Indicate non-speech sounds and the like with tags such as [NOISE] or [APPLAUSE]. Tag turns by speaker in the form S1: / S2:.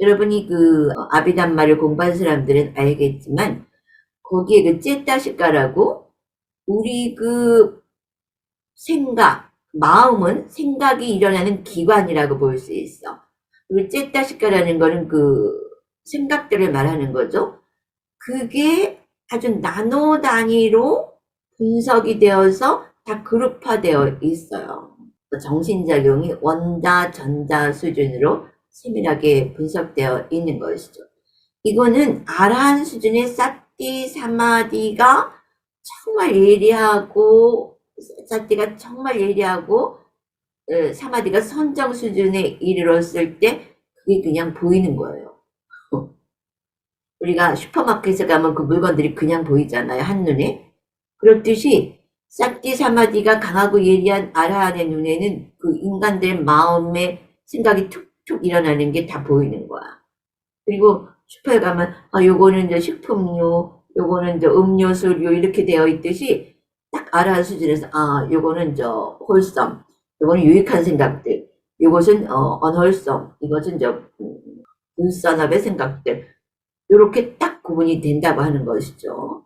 S1: 여러분이 그 아비단말을 공부한 사람들은 알겠지만 거기에 그 째따시까라고 우리 그 생각, 마음은 생각이 일어나는 기관이라고 볼 수 있어. 그리고 째따시까라는 거는 그 생각들을 말하는 거죠. 그게 아주 나노 단위로 분석이 되어서 다 그룹화되어 있어요. 정신작용이 원자, 전자 수준으로 세밀하게 분석되어 있는 것이죠. 이거는 아라한 수준의 사띠 사마디가 정말 예리하고 사띠가 정말 예리하고 어, 사마디가 선정 수준에 이르렀을 때 그게 그냥 보이는 거예요. [LAUGHS] 우리가 슈퍼마켓에 가면 그 물건들이 그냥 보이잖아요. 한눈에. 그렇듯이 싹디 사마디가 강하고 예리한 아라한의 눈에는 그 인간들 마음의 생각이 툭 툭 일어나는 게 다 보이는 거야. 그리고 슈퍼에 가면 아 요거는 이제 식품류, 요거는 이제 음료수류 이렇게 되어 있듯이 딱 아라한 수준에서 아 요거는 저 홀썸, 요거는 유익한 생각들, 요것은 어 언홀썸, 이것은 저 음, 눈산업의 생각들 이렇게 딱 구분이 된다고 하는 것이죠.